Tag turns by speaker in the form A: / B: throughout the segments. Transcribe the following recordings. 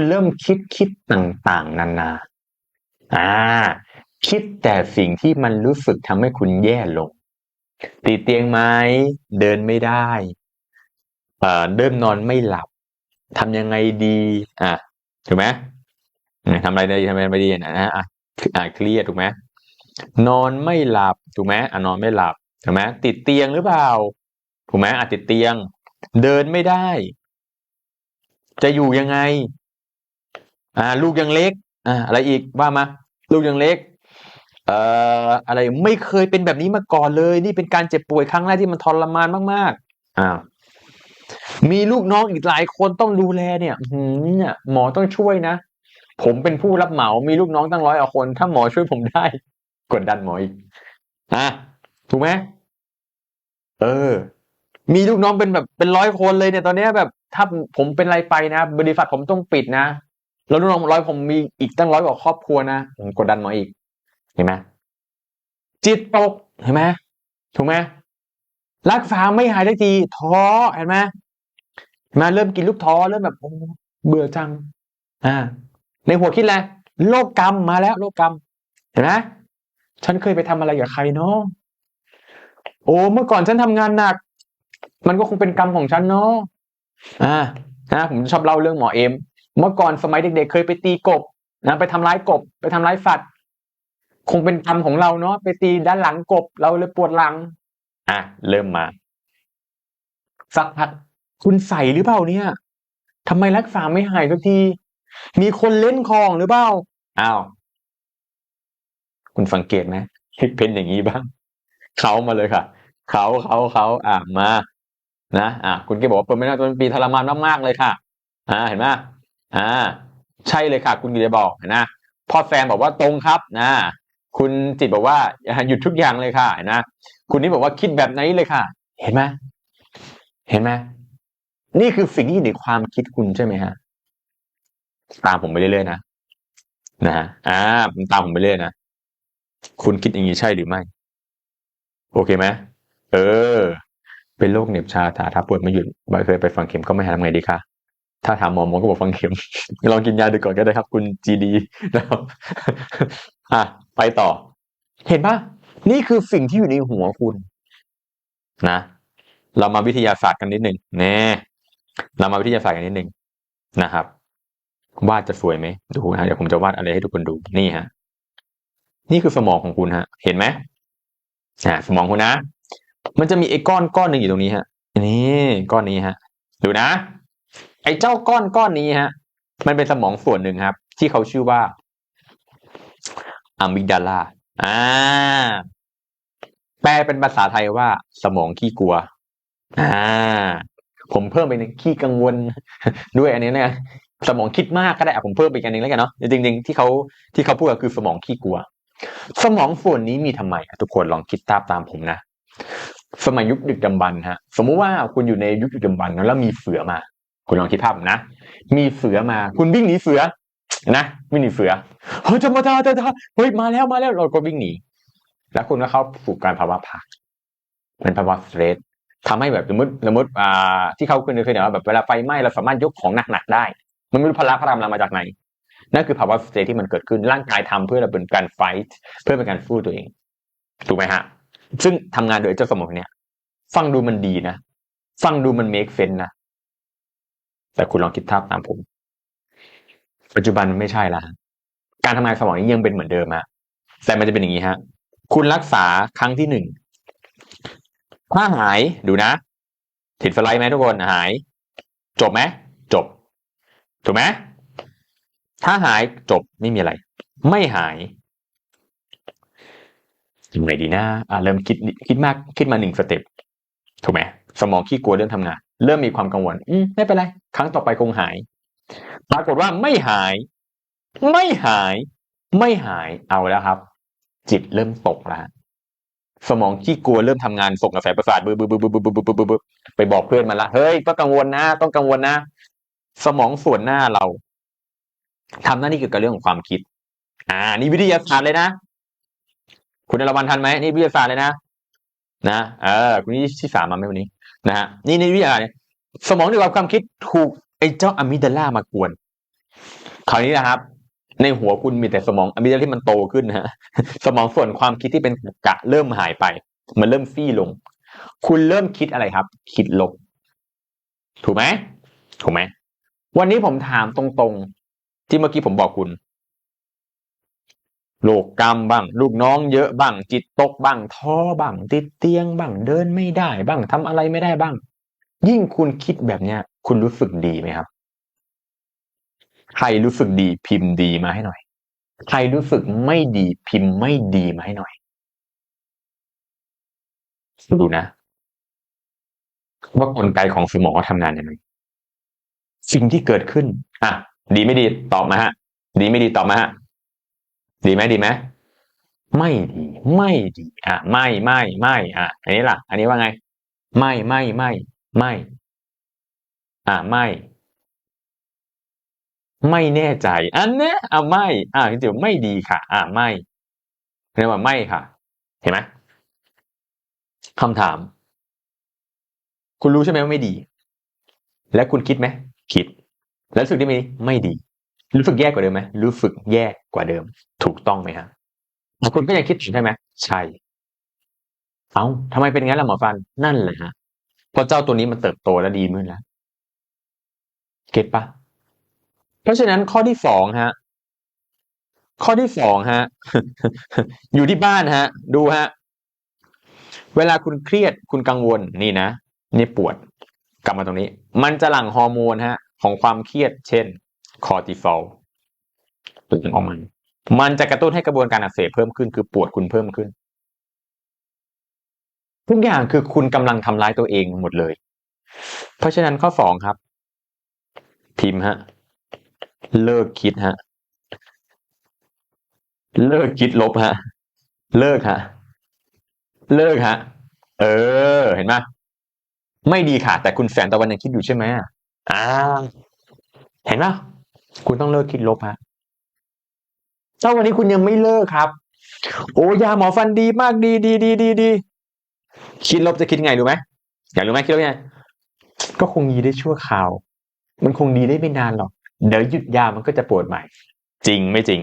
A: คุณเริ่มคิดคิดต่างๆ นานา อ่า คิดแต่สิ่งที่มันรู้สึกทำให้คุณแย่ลงติดเตียงไหมเดินไม่ได้เอ่อเริ่มนอนไม่หลับทำยังไงดี อะถูกไหมทำอะไรดีทำอะไรไม่ดีนะฮะอะอะเครียดถูกไหมนอนไม่หลับถูกไหมอะนอนไม่หลับถูกไหมติดเตียงหรือเปล่าถูกไหมอะติดเตียง เดินไม่ได้ จะอยู่ยังไง อ่า ลูกยังเล็ก อ่า อะไรอีกว่ามาลูกยังเล็ก เอ่ออะไรไม่เคยเป็นแบบนี้มาก่อนเลย นี่เป็นการเจ็บป่วยครั้งแรกที่มันทรมานมากๆอ้ามีลูกน้องอีกหลายคนต้องดูแลเนี่ยหืมเนี่ยหมอต้องช่วยนะ ผมเป็นผู้รับเหมา มีลูกน้องตั้งร้อยกว่าคน ถ้าหมอช่วยผมได้ กดดันหมออีกอะถูกไหมเออ มีลูกน้องเป็นแบบเป็นร้อยคนเลยเนี่ยตอนเนี้ยแบบ ถ้าผมเป็นอะไรไปนะ บริษัทผมต้องปิดนะ แล้วลูกน้องร้อยผมมีอีกตั้งร้อยกว่าครอบครัวนะกดดันหมออีก เห็นไหมจิตตกเห็นไหมถูกไหมรักษาไม่หายได้ทีท้อเห็นไหมมาเริ่มกินลูกท้อเริ่มแบบโอ้เบื่อจัง อ่า ในหัวคิดอะไรโลกกรรมมาแล้ว โลกกรรม เห็นไหมฉันเคยไปทำอะไรกับใครเนาะโอ้เมื่อก่อนฉันทำงานหนัก มันก็คงเป็นกรรมของฉันเนาะอ่านะผมชอบเล่าเรื่องหมอเอ็ม เมื่อก่อนสมัยเด็กๆ เคยไปตีกบนะไปทำร้ายกบ ไปทำร้ายสัตว์คงเป็นกรรมของเราเนาะไปตีด้านหลังกบ เราเลยปวดหลัง อะเริ่มมาสักพักคุณใส่หรือเปล่าเนี่ยทำไมรักษาไม่หายสักที มีคนเล่นของหรือเปล่าอ้าวคุณสังเกตไหมเป็นอย่างนี้บ้างเขามาเลยค่ะเขาเขาเขาอะมานะอะคุณก็บอกว่าเป็นไม่ได้เป็นปีทรมานมากๆเลยค่ะ อ่าเห็นไหม อ่า ใช่เลยค่ะ คุณกิจะบอกนะพ่อแซมบอกว่าตรงครับนะคุณจิตบอกว่าหยุดทุกอย่างเลยค่ะนะคุณนี่บอกว่าคิดแบบไหนเลยค่ะ เห็นไหมเห็นไหมนี่คือสิ่งที่อยู่ในความคิดคุณใช่ไหมฮะตามผมไปเรื่อยๆนะนะฮะอ่าตามผมไปเรื่อยนะคุณคิดอย่างนี้ใช่หรือไม่ โอเคไหมเออ เป็นโรคเหน็บชาถาถ้าปวดไม่หยุดบ่เคยไปฟังเข็มก็ไม่หายทำไงดีคะ ถ้าถามหมอหมอก็บอกฟังเข็มลองกินยาดูก่อนก็ได้ครับ คุณจีดีนะครับอะไปต่อ เห็นปะนี่คือสิ่งที่อยู่ในหัวคุณนะ เรามาวิทยาศาสตร์กันนิดหนึ่งแน่เรามาวิทยาศาสตร์กันนิดหนึ่งนะครับ วาดจะสวยไหมดูนะเดี๋ยวผมจะวาดอะไรให้ทุกคนดูนี่ฮะ นี่คือสมองของคุณฮะ เห็นไหมอ่าสมองคุณนะ มันจะมีไอ้ก้อนก้อนหนึ่งอยู่ตรงนี้ฮะนี่ก้อนนี้ฮะ ดูนะ ไอ้เจ้าก้อนก้อนนี้ฮะ มันเป็นสมองส่วนหนึ่งครับ ที่เขาชื่อว่าอะมิกดาลาอ่า แปลเป็นภาษาไทยว่า สมองขี้กลัว อ่า ผมเพิ่มไปหนึ่งขี้กังวล ด้วยอันนี้นะสมองคิดมากก็ได้ผมเพิ่มไปอีกอันนึงแล้วกันเนาะจริงๆที่เขาที่เขาพูดก็คือสมองขี้กลัว สมองส่วนนี้มีทำไมทุกคนลองคิดตามตามผมนะสมัยยุคดึกดำบรรพ์ฮะ สมมุติว่าคุณอยู่ในยุคดึกดำบรรพ์แล้วมีเสือมา คุณลองคิดภาพนะ มีเสือมา คุณวิ่งหนีเสือ นะวิ่งหนีเสือเฮ้ยจะมาจะจะเฮ้ยมาแล้วมาแล้วเราก็วิ่งหนีแล้วคุณก็เข้าสู่การภาวะผักเป็นภาวะสเตรสทำให้แบบสมมติสมมติอ่าที่เขาเคยเคยเห็นว่าแบบเวลาไฟไหม้เราสามารถยกของหนักๆได้ มันไม่รู้พละพลังเรามาจากไหนนั่นคือภาวะสเตรสที่มันเกิดขึ้นร่างกายทำเพื่อเราเป็นการไฟท์เพื่อเป็นการสู้ตัวเอง ถูกไหมฮะ ซึ่งทำงานโดยเจ้าสมองเนี่ย ฟังดูมันดีนะ ฟังดูมันเมคเซนนะ แต่คุณลองคิดภาพตามผม ปัจจุบันมันไม่ใช่ละการทำงานสมองนี้ยังเป็นเหมือนเดิมฮะแต่มันจะเป็นอย่างนี้ฮะ คุณรักษาครั้งที่หนึ่งถ้าหายดูนะถิดสไลด์ไหมทุกคนหาย จบไหมจบ ถูกไหมถ้าหายจบไม่มีอะไร ไม่หายยังไงดีนะอ่าเริ่มคิดคิดมากคิดมาหนึ่งสเต็ปถูกไหม สมองขี้กลัวเรื่องทำงาน เริ่มมีความกังวล อืมไม่เป็นไร ครั้งต่อไปคงหาย ปรากฏว่าไม่หาย ไม่หาย ไม่หายเอาแล้วครับ จิตเริ่มตกแล้วสมองขี้กลัวเริ่มทำงานส่งกระแสประสาทบึบบึบบึบบึบบึบบึบบึบไปบอกเพื่อนมันละเฮ้ยต้องกังวลนะ ต้องกังวลนะ สมองส่วนหน้าเราทำหน้าที่เกี่ยวกับเรื่องของความคิด อ่า นี่วิทยาศาสตร์เลยนะ คุณนรวันทันไหมนี่วิทยาศาสตร์เลยนะนะเออ คุณนี่ที่สามมาไหมวันนี้ นะฮะนี่ในวิทยาศาสตร์สมองในความคิดถูกไอ้เจ้าอะมิดาล่ามากวนคราวนี้นะครับ ในหัวคุณมีแต่สมองอะมิกดาที่มันโตขึ้นนะฮะสมองส่วนความคิดที่เป็นกะเริ่มหายไป มันเริ่มฟี่ลง คุณเริ่มคิดอะไรครับ คิดลบ ถูกไหมถูกไหมวันนี้ผมถามตรงๆ ที่เมื่อกี้ผมบอกคุณ โรคกรรมบ้าง ลูกน้องเยอะบ้าง จิตตกบ้างท้อบ้าง ติดเตียงบ้าง เดินไม่ได้บ้างทำอะไรไม่ได้บ้าง ยิ่งคุณคิดแบบเนี้ย คุณรู้สึกดีไหมครับ ใครรู้สึกดีพิมพ์ดีมาให้หน่อย ใครรู้สึกไม่ดีพิมพ์ไม่ดีมาให้หน่อยดูนะ ว่ากลไกของสมองทำงานยังไงสิ่งที่เกิดขึ้น อะ ดีไม่ดีตอบมาฮะ ดีไม่ดีตอบมาฮะ ดีไหมดีไหมไม่ดีไม่ดี อะ ไม่ไม่ไม่อะ อันนี้ล่ะ อันนี้ว่าไง ไม่ไม่ไม่ไม่ อะไม่ ไม่แน่ใจ อันเนี้ยอะไม่ อะจริงๆไม่ดีค่ะ อะไม่เรียกว่าไม่ค่ะ เห็นไหมคำถาม คุณรู้ใช่ไหมว่าไม่ดี แล้วคุณคิดไหมคิด แล้วรู้สึกได้ไหมไม่ดี รู้สึกแย่กว่าเดิมไหมรู้สึกแย่กว่าเดิม ถูกต้องไหมฮะคุณก็ยังคิดใช่ไหมใช่ เอ้าทำไมเป็นงั้นล่ะหมอฟันนั่นแหละฮะเพราะเจ้าตัวนี้มันเติบโตและดีขึ้นแล้วเก็ตปะเพราะฉะนั้นข้อที่สองฮะ ข้อที่สองฮะ อยู่ที่บ้านฮะ ดูฮะ เวลาคุณเครียดคุณกังวลนี่นะนี่ปวด กลับมาตรงนี้ มันจะหลั่งฮอร์โมนฮะ ของความเครียด เช่น คอร์ติซอลตัวออกมามันจะกระตุ้นให้กระบวนการอักเสบเพิ่มขึ้นคือปวดคุณเพิ่มขึ้น ทุกอย่างคือคุณกำลังทำร้ายตัวเองหมดเลย เพราะฉะนั้นข้อสองครับ พิมพ์ฮะ เลิกคิดฮะ เลิกคิดลบฮะ เลิกฮะ เลิกฮะ เออ เห็นไหมไม่ดีค่ะ แต่คุณแสงตะวันยังคิดอยู่ใช่ไหมอ่า เห็นไหม คุณต้องเลิกคิดลบฮะถ้าวันนี้คุณยังไม่เลิกครับ โอ้ยาหมอฟันดีมากดีดีดีดีดีคิดลบจะคิดไงรู้ไหมอยากรู้ไหมคิดลบยังไงก็คงดีได้ชั่วคราว มันคงดีได้ไม่นานหรอก เดี๋ยวหยุดยามันก็จะปวดใหม่ จริงไม่จริง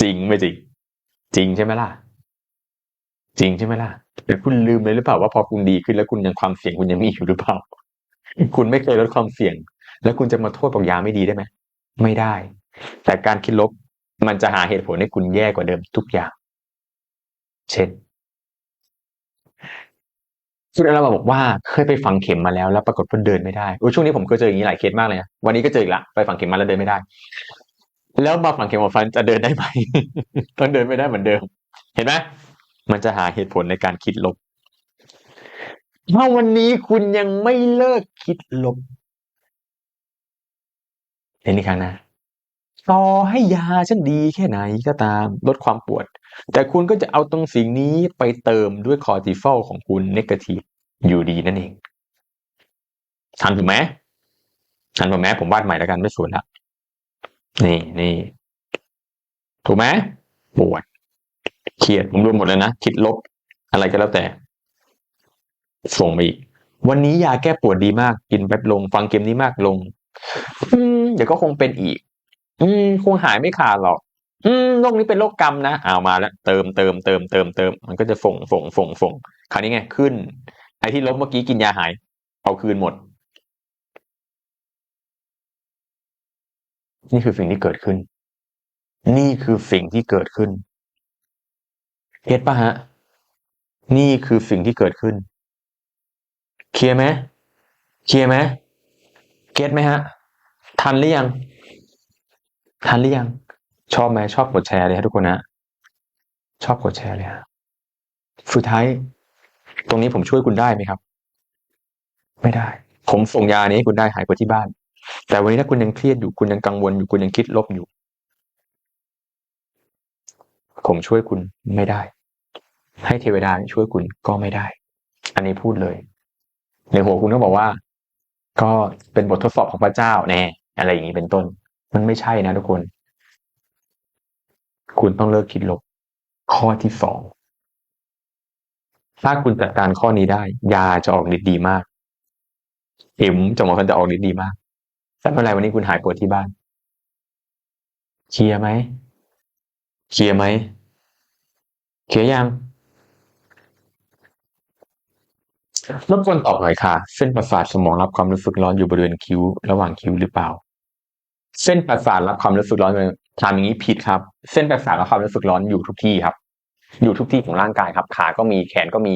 A: จริงไม่จริง จริงใช่ไหมล่ะ จริงใช่ไหมล่ะแต่คุณลืมเลยหรือเปล่าว่าพอคุณดีขึ้นแล้วคุณยังความเสี่ยงคุณยังมีอยู่หรือเปล่า คุณไม่เคยลดความเสี่ยง แล้วคุณจะมาโทษบอกยาไม่ดีได้ไหม ไม่ได้ แต่การคิดลบมันจะหาเหตุผลให้คุณแย่กว่าเดิมทุกอย่าง เช่นคุณอาราบอกว่าเคยไปฝังเข็มมาแล้วแล้วปรากฏว่าเดินไม่ได้โอ้ช่วงนี้ผมเคยเจออย่างนี้หลายเคสมากเลยนะวันนี้ก็เจออีกละไปฝังเข็มมาแล้วเดินไม่ได้ แล้วมาฝังเข็มหมอฟันจะเดินได้ไหมต้องเดินไม่ได้เหมือนเดิม เห็นไหมมันจะหาเหตุผลในการคิดลบถ้าวันนี้คุณยังไม่เลิกคิดลบ เห็นอีกครั้งนะต่อให้ยาฉันดีแค่ไหนก็ตามลดความปวด แต่คุณก็จะเอาตรงสิ่งนี้ไปเติมด้วยคอร์ติซอลของคุณเนกาทีฟอยู่ดีนั่นเองทันถูกไหมทันถูกไหมผมวาดใหม่แล้วกันไม่สวนละนี่นี่ถูกไหมปวดเครียดผมรวมหมดเลยนะคิดลบ อะไรก็แล้วแต่ ส่งไปอีก วันนี้ยาแก้ปวดดีมาก กินแป๊บลง ฟังเกมนี้มากลง อืมเดี๋ยวก็คงเป็นอีก อืมคงหายไม่ขาดหรอก อืมโรคนี้เป็นโรคกรรมนะเอามาแล้วเติมเติมเติมเติมเติมมันก็จะฝงฝงฝงฝงคราวนี้ไงขึ้นไอ้ที่ลบเมื่อกี้กินยาหาย เอาคืนหมด นี่คือสิ่งที่เกิดขึ้น นี่คือสิ่งที่เกิดขึ้นเก็ตปะฮะ นี่คือสิ่งที่เกิดขึ้น เคลียร์ไหมเคลียร์ไหม เก็ตไหมฮะ ทันหรือยัง ทันหรือยัง ชอบไหมชอบกดแชร์เลยฮะทุกคนนะชอบกดแชร์เลยฮะสุดท้าย ตรงนี้ผมช่วยคุณได้ไหมครับ ไม่ได้ ผมส่งยานี้ให้คุณได้หายกว่าที่บ้าน แต่วันนี้ถ้าคุณยังเครียดอยู่คุณยังกังวลอยู่คุณยังคิดลบอยู่ ผมช่วยคุณไม่ได้ ให้เทวดาช่วยคุณก็ไม่ได้ อันนี้พูดเลย ในหัวคุณก็บอกว่า ก็เป็นบททดสอบของพระเจ้าแน่อะไรอย่างนี้เป็นต้น มันไม่ใช่นะทุกคน คุณต้องเลิกคิดลบ ข้อที่สองถ้าคุณจัดการข้อนี้ได้ ยาจะออกฤทธิ์ดีมากเอ็มจมอพันจะออกฤทธิ์ดีมากแต่เมื่อไรวันนี้คุณหายปวดที่บ้านเคลียร์ไหมเคลียร์ไหมเคลียร์ยัง รบกวนตอบหน่อยค่ะ เส้นประสาทสมองรับความรู้สึกร้อนอยู่บริเวณคิ้ว ระหว่างคิ้วหรือเปล่า เส้นประสาทรับความรู้สึกร้อนเลยถามอย่างนี้ผิดครับ เส้นประสาทรับความรู้สึกร้อนอยู่ทุกที่ครับ อยู่ทุกที่ของร่างกายครับ ขา ก็มีแขนก็มี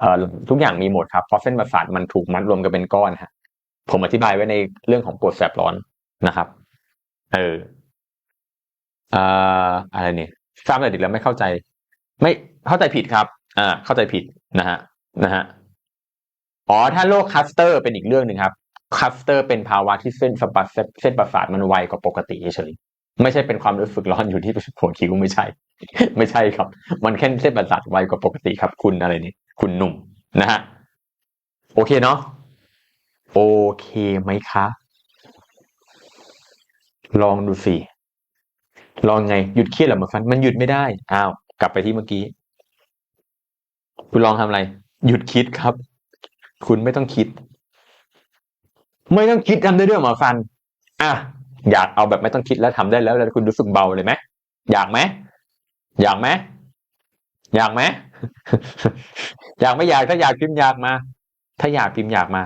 A: เอ่อทุกอย่างมีหมดครับเพราะเส้นประสาทมันถูกมัดรวมกันเป็นก้อนฮะผมอธิบายไว้ในเรื่องของปวดแสบร้อนนะครับ เออเอ่ออะไรเนี่ยทราบแต่เด็กแล้วไม่เข้าใจ ไม่เข้าใจผิดครับ อ่า เข้าใจผิดนะฮะนะฮะ อ๋อถ้าโรคคัสเตอร์เป็นอีกเรื่องหนึ่งครับคัสเตอร์เป็นภาวะที่เส้นสประสาทเส้นประสาทมันไวกว่าปกติเฉยๆไม่ใช่เป็นความรู้สึกร้อนอยู่ที่หัวคิ้วไม่ใช่ ไม่ใช่ครับ มันแค่เส้นประสาทไวกว่าปกติครับ คุณอะไรนี่คุณหนุ่มนะฮะโอเคเนาะโอเคไหมคะ ลองดูสิลองไงหยุดเครียดหรือหมาฟัน มันหยุดไม่ได้อ้าวกลับไปที่เมื่อกี้ คุณลองทำอะไร หยุดคิดครับ คุณไม่ต้องคิด ไม่ต้องคิดทำได้ด้วยหมอฟัน อะอยากเอาแบบไม่ต้องคิดแล้วทำได้แล้ว แล้วคุณรู้สึกเบาเลยไหมอยากไหมอยากไหมอยากไหมอยากไม่อยากถ้าอยากพิมพ์อยากมา ถ้าอยากพิมพ์อยากมา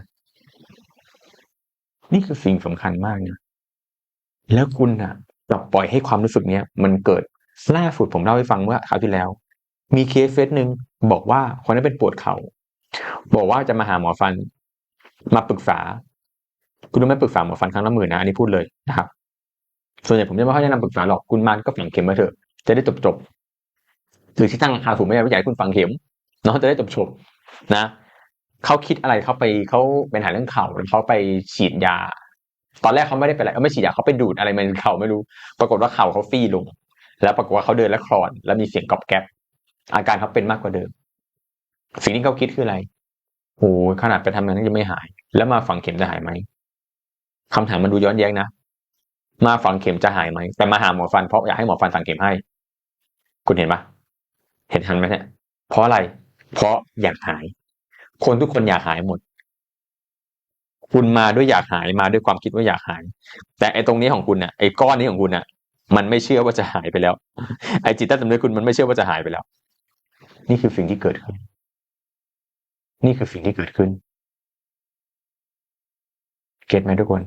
A: นี่คือสิ่งสำคัญมากนะแล้วคุณอะกลับปล่อยให้ความรู้สึกเนี้ยมันเกิดล่าสุดผมเล่าให้ฟังเมื่อคราวที่แล้ว มีเคสเฟสหนึ่งบอกว่าคนนั้นเป็นปวดเขา่า บอกว่าจะมาหาหมอฟันมาปรึกษา คุณต้องไม่ปรึกษาหมอฟันครั้งละหมื่นนะอันนี้พูดเลยนะครับ ส่วนใหญ่ผมจะไม่ค่อยแนะนำปรึกษาหรอกคุณมันก็ฝังเข็มมาเถอะ จะได้จบจบหรือที่ตั้งราคาสูไม่ได้ไม่อยากให้คุณฝังเข็มเนาะจะได้จบจบนะเขาคิดอะไรเขาไปเขาเป็นหาเรื่องเข่าแล้วเขาไปฉีดยา ตอนแรกเขาไม่ได้เป็นอะไรเขาไม่ฉีดยาเขาไปดูดอะไรมันเข่าไม่รู้ ปรากฏว่าเข่าเขาฟี่ลง แล้วปรากฏว่าเขาเดินแล้วคลอน แล้วมีเสียงกรอบแกรบอาการเขาเป็นมากกว่าเดิม สิ่งที่เขาคิดคืออะไรโอ้ขนาดไปทำงานยังไม่หาย แล้วมาฝังเข็มจะหายไหมคำถามมันดูย้อนแย้งนะมาฝังเข็มจะหายไหมแต่มาหาหมอฟันเพราะอยากให้หมอฟันฝังเข็มให้ คุณเห็นปะเห็นทันไหมเนี่ยเพราะอะไร เพราะอยากหาย คนทุกคนอยากหายหมด คุณมาด้วยอยากหายมาด้วยความคิดว่าอยากหาย แต่ไอ้ตรงนี้ของคุณเนี่ยไอ้ก้อนนี้ของคุณเนี่ยมันไม่เชื่อว่าจะหายไปแล้ว ไอ้จิตใต้สำนึกคุณมันไม่เชื่อว่าจะหายไปแล้ว นี่คือสิ่งที่เกิดขึ้น นี่คือสิ่งที่เกิดขึ้น เก็ตไหมทุกคน